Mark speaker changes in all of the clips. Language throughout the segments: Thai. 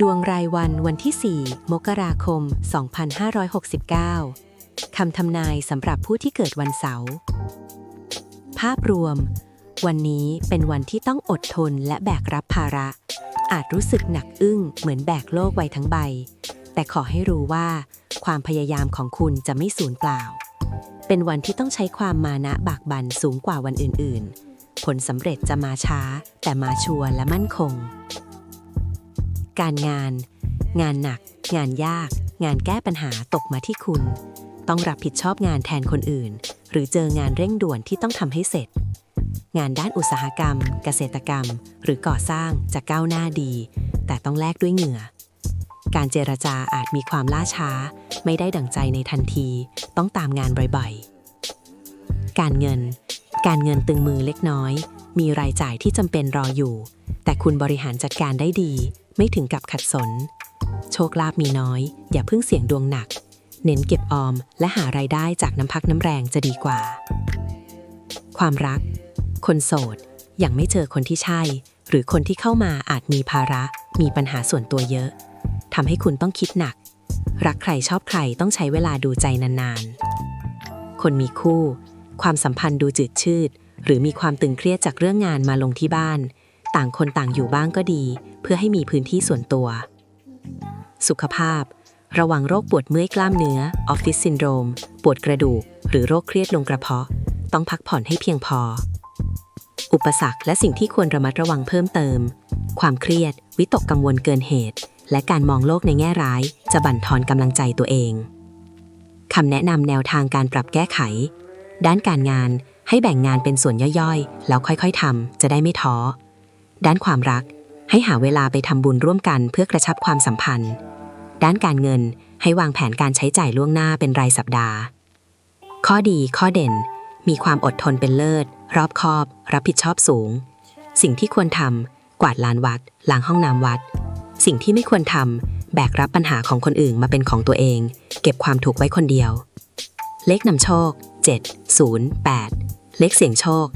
Speaker 1: ดวงรายวันวันที่ 4 มกราคม 2569 คำทำนายสำหรับผู้ที่เกิดวันเสาร์ ภาพรวม วันนี้เป็นวันที่ต้องอดทนและแบกรับภาระ อาจรู้สึกหนักอึ้งเหมือนแบกโลกไว้ทั้งใบ แต่ขอให้รู้ว่า ความพยายามของคุณจะไม่สูญเปล่า เป็นวันที่ต้องใช้ความมานะบากบั่นสูงกว่าวันอื่นๆ ผลสำเร็จจะมาช้า แต่มาชัวร์และมั่นคง การงาน งานหนัก งานยาก งานแก้ปัญหาตกมาที่คุณ ต้องรับผิดชอบงานแทนคนอื่น หรือเจองานเร่งด่วนที่ต้องทำให้เสร็จ งานด้านอุตสาหกรรม เกษตรกรรม หรือก่อสร้างจะก้าวหน้าดี แต่ต้องแลกด้วยเหงื่อ การเจรจาอาจมีความล่าช้า ไม่ได้ดั่งใจในทันที ต้องตามงานบ่อยๆ การเงิน การเงินตึงมือเล็กน้อย มีรายจ่ายที่จำเป็นรออยู่ แต่คุณบริหารจัดการได้ดี ไม่ถึงกับขัดสน โชคลาภมีน้อย อย่าเพิ่งเสี่ยงดวงหนัก เน้นเก็บออม และหารายได้จากน้ำพักน้ำแรงจะดีกว่า ความรัก คนโสด ยังไม่เจอคนที่ใช่ หรือคนที่เข้ามาอาจมีภาระ มีปัญหาส่วนตัวเยอะทำให้คุณต้องคิดหนัก รักใครชอบใครต้องใช้เวลาดูใจนานๆ คนมีคู่ ความสัมพันธ์ดูจืดชืด หรือมีความตึงเครียดจากเรื่องงานมาลงที่บ้าน ต่างคนต่างอยู่บ้างก็ดี เพื่อให้มีพื้นที่ส่วนตัว สุขภาพ ระวังโรคปวดเมื่อยกล้ามเนื้อออฟฟิศซินโดรม ปวดกระดูก หรือโรคเครียดลงกระเพาะ ต้องพักผ่อนให้เพียงพอ อุปสรรคและสิ่งที่ควรระมัดระวังเพิ่มเติม ความเครียด วิตกกังวลเกินเหตุ และการมองโลกในแง่ร้าย จะบั่นทอนกำลังใจตัวเองคำแนะนำแนวทางการปรับแก้ไข ด้านการงาน ให้แบ่งงานเป็นส่วนย่อยๆ แล้วค่อยๆทำจะได้ไม่ท้อ ด้านความรัก ให้หาเวลาไปทำบุญร่วมกันเพื่อกระชับความสัมพันธ์ ด้านการเงินให้วางแผนการใช้จ่ายล่วงหน้าเป็นรายสัปดาห์ ข้อดีข้อเด่น มีความอดทนเป็นเลิศ รอบคอบ รับผิดชอบสูง สิ่งที่ควรทำกวาดลานวัดล้างห้องน้ำวัด สิ่งที่ไม่ควรทำแบกรับปัญหาของคนอื่นมาเป็นของตัวเอง เก็บความทุกไว้คนเดียว เลขนำโชค 708 เลขเสี่ยงโชค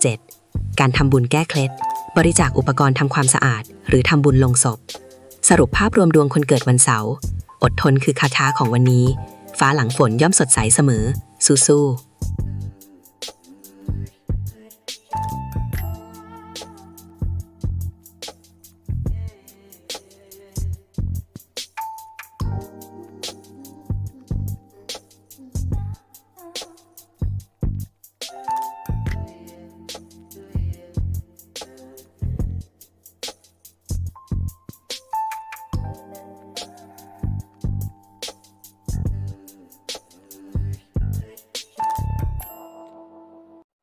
Speaker 1: 7087 การทำบุญแก้เคล็ด บริจาคอุปกรณ์ทำความสะอาด หรือทำบุญลงศพ สรุปภาพรวมดวงคนเกิดวันเสาร์ อดทนคือคาถาของวันนี้ ฟ้าหลังฝนย่อมสดใสเสมอ สู้ๆ